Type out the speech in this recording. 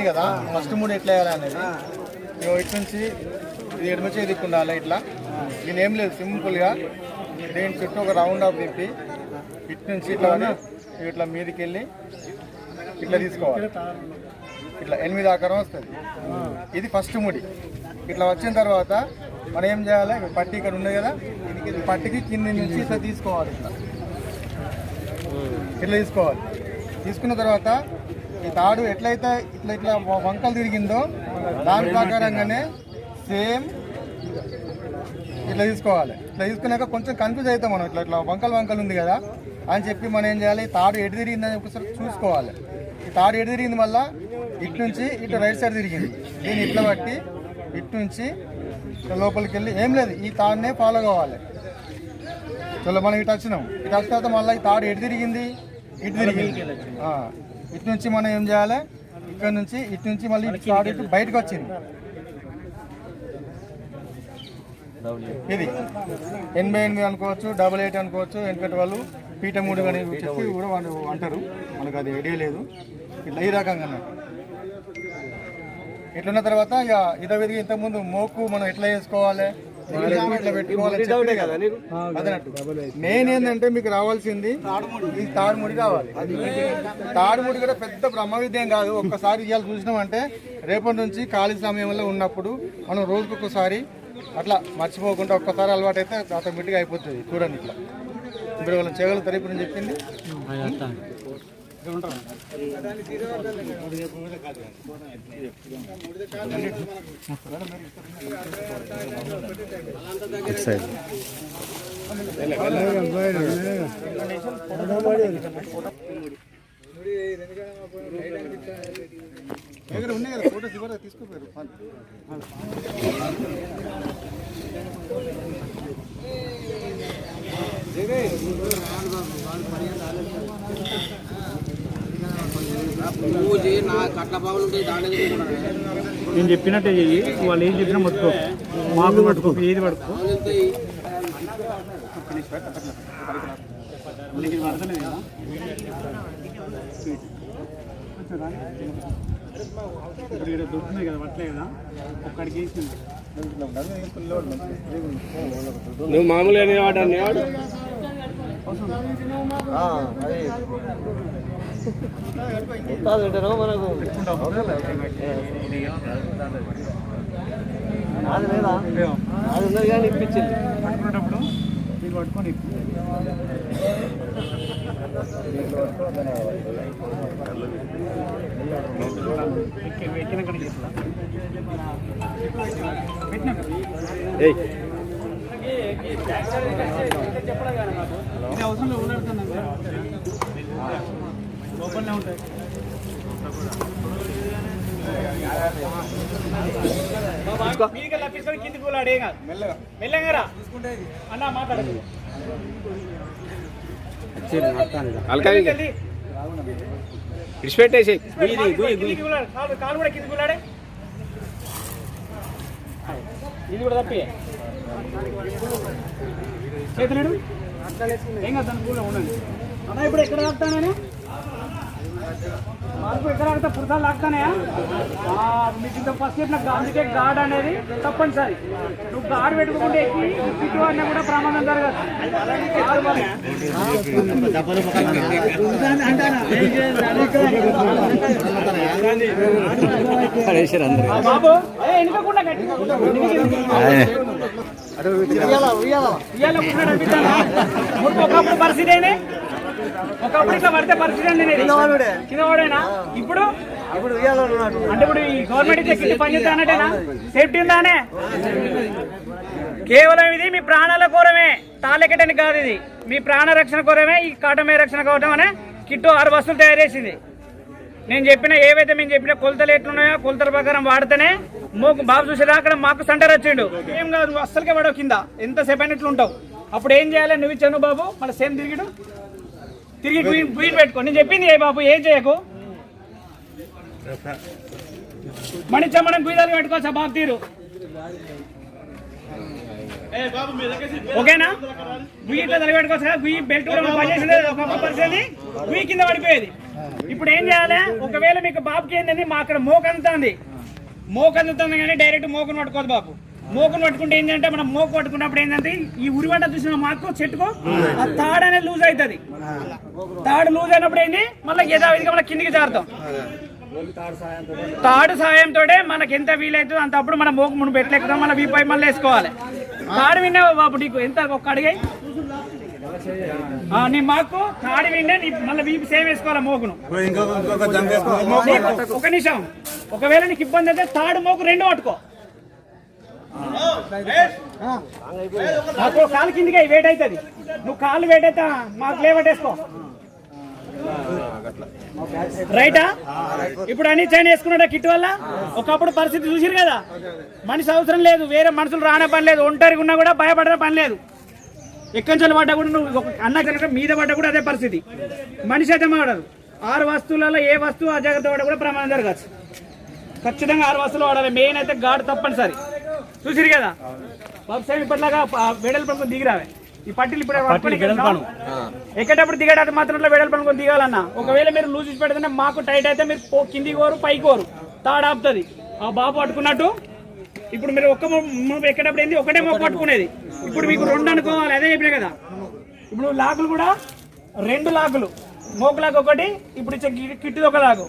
చెప్పింది కదా ఫస్ట్ మూడు ఎట్లా వేయాలనేది అనేది. ఇటు నుంచి ఇది ఎడమ చేయి దిక్కు ఉండాలి ఇట్లా. దీని ఏం లేదు సింపుల్గా దీని చుట్టూ ఒక రౌండ్ ఆఫ్ తిప్పి ఇటు నుంచి ఇట్లా ఇట్లా మీదకి వెళ్ళి ఇట్లా తీసుకోవాలి. ఇట్లా ఎనిమిది ఆకారం వస్తుంది. ఇది ఫస్ట్ ముడి. ఇట్లా వచ్చిన తర్వాత మనం ఏం చేయాలి పట్టి ఇక్కడ ఉంది కదా ఇది పట్టికి కింది నుంచి ఇట్లా తీసుకోవాలి ఇట్లా. ఇట్లా తీసుకోవాలి. తీసుకున్న తర్వాత ఈ తాడు ఎట్లయితే ఇట్లా ఇట్లా వంకలు తిరిగిందో దాని ప్రకారంగానే సేమ్ ఇట్లా తీసుకోవాలి. ఇట్లా తీసుకున్నాక కొంచెం కన్ఫ్యూజ్ అవుతాం మనం. ఇట్లా ఇట్లా వంకలు వంకలు ఉంది కదా అని చెప్పి మనం ఏం చేయాలి? ఈ తాడు ఎటు తిరిగిందని ఒకసారి చూసుకోవాలి. ఈ తాడు ఎటు తిరిగింది మళ్ళా? ఇటు నుంచి ఇటు రైట్ సైడ్ తిరిగింది. దీన్ని ఇట్లా బట్టి ఇటు నుంచి ఇట్లా లోపలికి వెళ్ళి ఏం లేదు ఈ తాడునే ఫాలో కావాలి. చలో మనం ఇటు వచ్చినాం. ఇటు వచ్చిన తర్వాత మళ్ళీ ఈ తాడు ఎటు తిరిగింది? ఇటు తిరిగింది. ఇటు నుంచి మనం ఏం చేయాలి? ఇక్కడ నుంచి ఇటు నుంచి మళ్ళీ ఇటు బయటకు వచ్చింది. ఇది. ఎనభై ఎనిమిది అనుకోవచ్చు డబల్ ఎయిట్ అనుకోవచ్చు ఎందుకంటే వాళ్ళు పీట మూడు అని చెప్పి కూడా వాళ్ళు అంటారు. మనకు అది ఐడియా లేదు. ఇట్లా ఈ రకంగా ఇట్లున్న తర్వాత ఇక ఇద విధిగా ఇంతకుముందు మోకు మనం ఎట్లా చేసుకోవాలి ఏంటంటే మీకు రావాల్సింది ఈ తాడుముడి కావాలి. తాడుముడి కూడా పెద్ద బ్రహ్మ విద్యం కాదు. ఒక్కసారి ఇవాళ చూసినామంటే రేపటి నుంచి ఖాళీ సమయంలో ఉన్నప్పుడు మనం రోజుకు ఒకసారి అట్లా మర్చిపోకుండా ఒక్కసారి అలవాటు అయితే ఆటోమేటిక్గా అయిపోతుంది చూడండి ఇట్లా. ఇప్పుడు వాళ్ళని చేయగలుగుతారు ఇప్పుడు నేను చెప్పింది. దగ్గర ఉన్నాయి కదా ఫోటోస్ ఇవ్వరా నువ్వు చేయి నా కట్ల బావులు ఉంటాయి దాని నేను చెప్పినట్టే చెయ్యి. వాళ్ళు ఏం చెప్పినా పట్టుకో మాకు పట్టుకో ఏది పట్టుకో ఇప్పుడు ఇక్కడ దొరుకుతున్నాయి కదా పట్టలే కదా ఒక్కడికి వేసింది నువ్వు మామూలుగా అనేవాడు అనేవాడు అది లేదా? అది ఉన్నది కానీ ఇప్పించింది. పట్టుకునేటప్పుడు మీరు పట్టుకొని ఎక్కిన అవసరం లేదు కిందికి కూలాడే కాదు. మెల్లగా. మెల్లగా రా అన్న మాట్లాడదు విడిచిపెట్టేసి కాలు కూడా కిందికి కూలాడే ఇది కూడా తప్పి. చేతులేడు ఏం కాదు దాని ఉండండి. అన్న ఇప్పుడు ఎక్కడ లాగుతానే మార్పు ఎక్కడ లాగుతా పురుషాలు లాగుతానే మీకు ఇంత ఫస్ట్ ఇట్లా అందుకే గాడ్ అనేది తప్పనిసరి నువ్వు గాడ్ పెట్టుకుంటే ఎక్కి ఇటు అన్నా కూడా ప్రమాదం జరగదు బాబు? ఇప్పుడు ఒకప్పుడు పరిస్థితి ఏంది ఒకప్పుడు ఇట్లా పడితే పరిస్థితి ఏంది నీది? కింద వాడేనా ఇప్పుడు? అంటే ఇప్పుడు ఈ గవర్నమెంట్ ఇచ్చే కింద పని చేస్తా అన్నట్టేనా? సేఫ్టీ ఉందానే కేవలం ఇది మీ ప్రాణాల కోరమే. తాళెక్కటని కాదు ఇది. మీ ప్రాణ రక్షణ కోరమే ఈ కాటమే రక్షణ కోవటం అనే కిట్టు ఆరు వస్తువులు తయారు చేసింది. నేను చెప్పిన ఏవైతే మేము చెప్పిన కొలతలు ఎట్లున్నాయో కొలతల ప్రకారం వాడితేనే మోకు బాబు చూసారా అక్కడ మాకు సెంటర్ వచ్చిండు. ఏం కాదు నువ్వు అస్సలకే పడవు కింద. ఎంత సేపు అయినట్లు ఉంటావు అప్పుడు ఏం చేయాలి? నువ్వు ఇచ్చాను బాబు. మళ్ళీ సేమ్ తిరిగిడు. తిరిగి క్వీన్ పెట్టుకో. నేను చెప్పింది ఏ బాబు ఏం చేయకు? మణిచ్చ మనం గుయిదాలు పెట్టుకోవచ్చా బాబు తీరు. ఓకేనా? గుయ్యి ఇట్లా తలపెట్టుకోవచ్చు కదా గుయ్యి బెల్ట్ కూడా పనిచేసింది పరిస్థితి గుయ్యి కింద పడిపోయేది. ఇప్పుడు ఏం చేయాలి? ఒకవేళ మీకు బాబుకి ఏంటంటే మా అక్కడ మోక అందుతుంది. మోక అందుతుంది కానీ డైరెక్ట్ మోకను పట్టుకోదు బాబు. మోకను పట్టుకుంటే ఏంటంటే మనం మోక పట్టుకున్నప్పుడు ఏంటంటే ఈ ఉరివంట చూసిన మాకు చెట్టుకు ఆ తాడు అనేది లూజ్ అవుతుంది. తాడు లూజ్ అయినప్పుడు ఏంటి మళ్ళీ యథావిధిగా మళ్ళీ కిందికి జారుతాం. తాడు సాయంతో మనకి ఎంత వీలైతుందో అంత అప్పుడు మనం మోకు మును పెట్టలేకుదాం మళ్ళీ వీపై మళ్ళీ వేసుకోవాలి. తాడు విన్నావు బాబు నీకు? ఎంత ఒక్క అడిగాయి నీ మాకు తాడు విన్నే నీ మళ్ళీ వీపు సేమ్ వేసుకోవాలి మోకును. ఒక నిమిషం. ఒకవేళ నీకు ఇబ్బంది అయితే తాడు మోకు రెండు పట్టుకో. నాకు కాలు కిందికి వెయిట్ అవుతుంది. నువ్వు కాలు వెయిట్ అవుతా మాకు లేవటేసుకో రైటా ఇప్పుడు అన్ని చైన్ వేసుకున్నాడా కిట్ వల్ల? ఒకప్పుడు పరిస్థితి చూసిరు కదా. మనిషి అవసరం లేదు వేరే మనుషులు రానే పని లేదు ఒంటరిగా ఉన్నా కూడా భయపడిన పని లేదు. ఎక్కడి నుంచి పడ్డా కూడా నువ్వు అన్న కనుక మీద పడ్డా కూడా అదే పరిస్థితి. మనిషి అయితే మాడదు. ఆరు వస్తువులలో ఏ వస్తువు అజాగ్రత్త పడ్డా కూడా ప్రమాదం జరగచ్చు. ఖచ్చితంగా ఆరు వస్తువులు వాడాలి. మెయిన్ అయితే గాడు తప్పనిసరి. చూసిరు కదా? బాబు సార్ ఇప్పటిలాగా వెడల్ పనుకొని దిగిరావే. ఈ పట్టీలు ఇప్పుడు ఎక్కేటప్పుడు దిగేటప్పుడు మాత్రం ఇట్లా వెడల్ పనుకొని దిగాలన్న. ఒకవేళ మీరు లూజ్ ఇచ్చి పెడితే మాకు టైట్ అయితే మీరు కిందికి కోరు పైకి కోరు తాడు ఆపుతుంది. ఆ బాబు పట్టుకున్నట్టు ఇప్పుడు మీరు ఒక్క మొ- మొ- ఎక్కేటప్పుడు ఏంది? ఒకటే మొక్క పట్టుకునేది. ఇప్పుడు మీకు రెండు అనుకోవాలి అదే చెప్పినా కదా. ఇప్పుడు లాకులు కూడా రెండు లాకులు మోకు లాక్ ఒకటి ఇప్పుడు ఇచ్చే కిట్టుది ఒక లాగు.